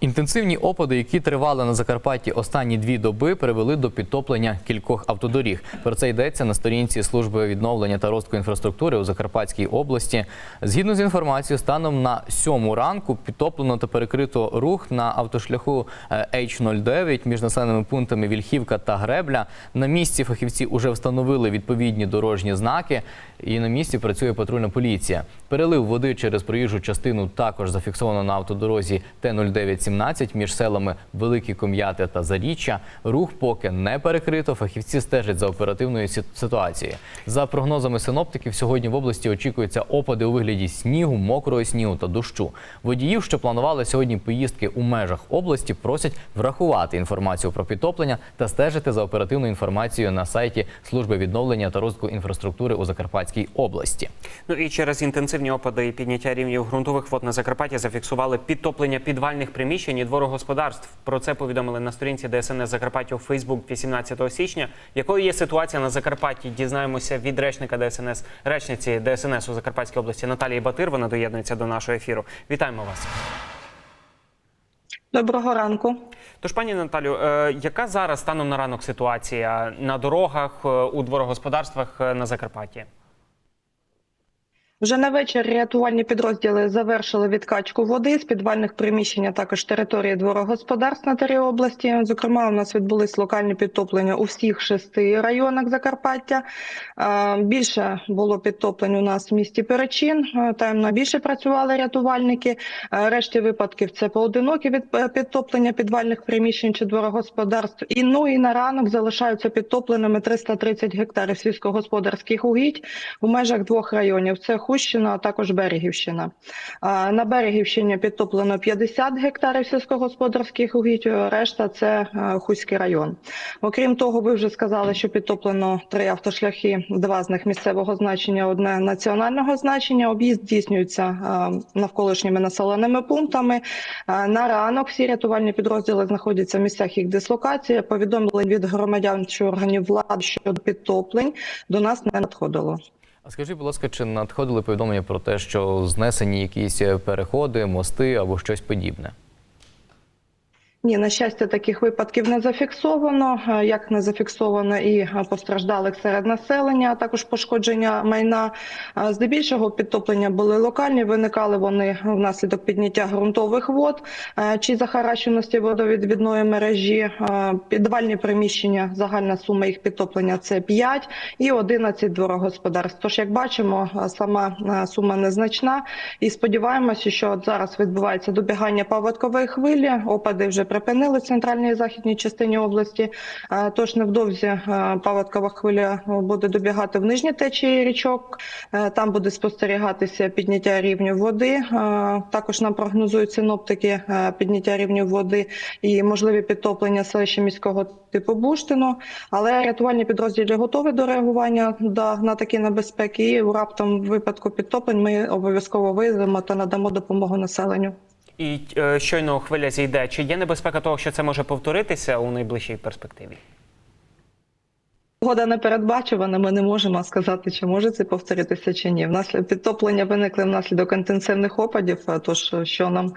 Інтенсивні опади, які тривали на Закарпатті останні дві доби, привели до підтоплення кількох автодоріг. Про це йдеться на сторінці служби відновлення та розвитку інфраструктури у Закарпатській області. Згідно з інформацією, станом на сьому ранку підтоплено та перекрито рух на автошляху е, H09 між населеними пунктами Вільхівка та Гребля. На місці фахівці вже встановили відповідні дорожні знаки, і на місці працює патрульна поліція. Перелив води через проїжджу частину також зафіксовано на автодорозі Т-0917 між селами Великі Ком'яти та Заріччя. Рух поки не перекрито. Фахівці стежать за оперативною ситуацією. За прогнозами синоптиків, сьогодні в області очікуються опади у вигляді снігу, мокрого снігу та дощу. Водіїв, що планували сьогодні поїздки у межах області, просять врахувати інформацію про підтоплення та стежити за оперативною інформацією на сайті служби відновлення та розвитку інфраструктури у Закарпатській області. Ну і через інтенсивні опади і підняття рівнів ґрунтових вод на Закарпатті зафіксували підтоплення підвальних приміщень і дворогосподарств. Про це повідомили на сторінці ДСНС Закарпаття у Фейсбук 18 січня. Якою є ситуація на Закарпатті? Дізнаємося від речника ДСНС, речниці ДСНС у Закарпатській області Наталії Батир. Вона доєднується до нашого ефіру. Вітаємо вас. Доброго ранку. Тож, пані Наталю, е, яка зараз станом на ранок ситуація на дорогах е, у дворогосподарствах е, на Закарпатті? Вже на вечір рятувальні підрозділи завершили відкачку води з підвальних приміщень, а також території дворогосподарств на території області. Зокрема, у нас відбулись локальні підтоплення у всіх шести районах Закарпаття. Більше було підтоплень у нас в місті Перечин. Там найбільше працювали рятувальники. Решті випадків це поодинокі від е, підтоплення підвальних приміщень чи дворогосподарств. І ну і на ранок залишаються підтопленими 330 гектарів сільськогосподарських угідь у межах двох районів: це Хущина, а також Берегівщина. На Берегівщині підтоплено 50 гектарів сільськогосподарських угідь. Решта це е, Хуський район. Окрім того, ви вже сказали, що підтоплено три автошляхи, два з них місцевого значення, одне національного значення. Об'їзд здійснюється е, навколишніми населеними пунктами. Е, На ранок всі рятувальні підрозділи знаходяться в місцях їх дислокації. Повідомлень від громадян чи органів влади щодо підтоплень до нас не надходило. А скажіть, будь ласка, чи надходили повідомлення про те, що знесені якісь переходи, мости або щось подібне? Ні, на щастя, таких випадків не зафіксовано. Е, Як не зафіксовано і е, постраждалих серед населення, а також пошкодження майна. Е, Здебільшого підтоплення були локальні. Виникали вони внаслідок підняття ґрунтових вод чи захаращеності водовідвідної мережі. Підвальні приміщення, загальна сума їх підтоплення це 5 і 11 дворогосподарств. Тож, як бачимо, сама сума незначна. І сподіваємося, що зараз відбувається добігання паводкової хвилі. Опади вже припинили в центральній і західній частині області. Е, Тож невдовзі е, паводкова хвиля буде добігати в нижні течії річок. Е, Там буде спостерігатися підняття рівню води. Також нам прогнозують синоптики підняття рівню води і можливі підтоплення селища міського типу Буштину. Але рятувальні підрозділи готові до реагування на такі небезпеки. І у раптом випадку підтоплень ми обов'язково виявимо та надамо допомогу населенню. І е, щойно хвиля зійде. Чи є небезпека того, що це може повторитися у найближчій перспективі? Погода не передбачувана, ми не можемо сказати, чи може це повторитися чи ні. Внаслідок підтоплення виникли внаслідок інтенсивних опадів. Тож що нам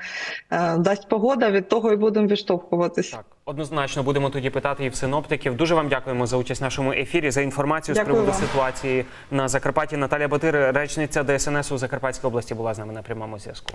е, дасть погода, від того і будемо відштовхуватись. Так, однозначно будемо тоді питати і в синоптиків. Дуже вам дякуємо за участь в нашому ефірі, за інформацію з приводу вам. ситуації на Закарпатті. Наталія Батир, речниця ДСНС у Закарпатській області, була з нами на прямому зв'язку.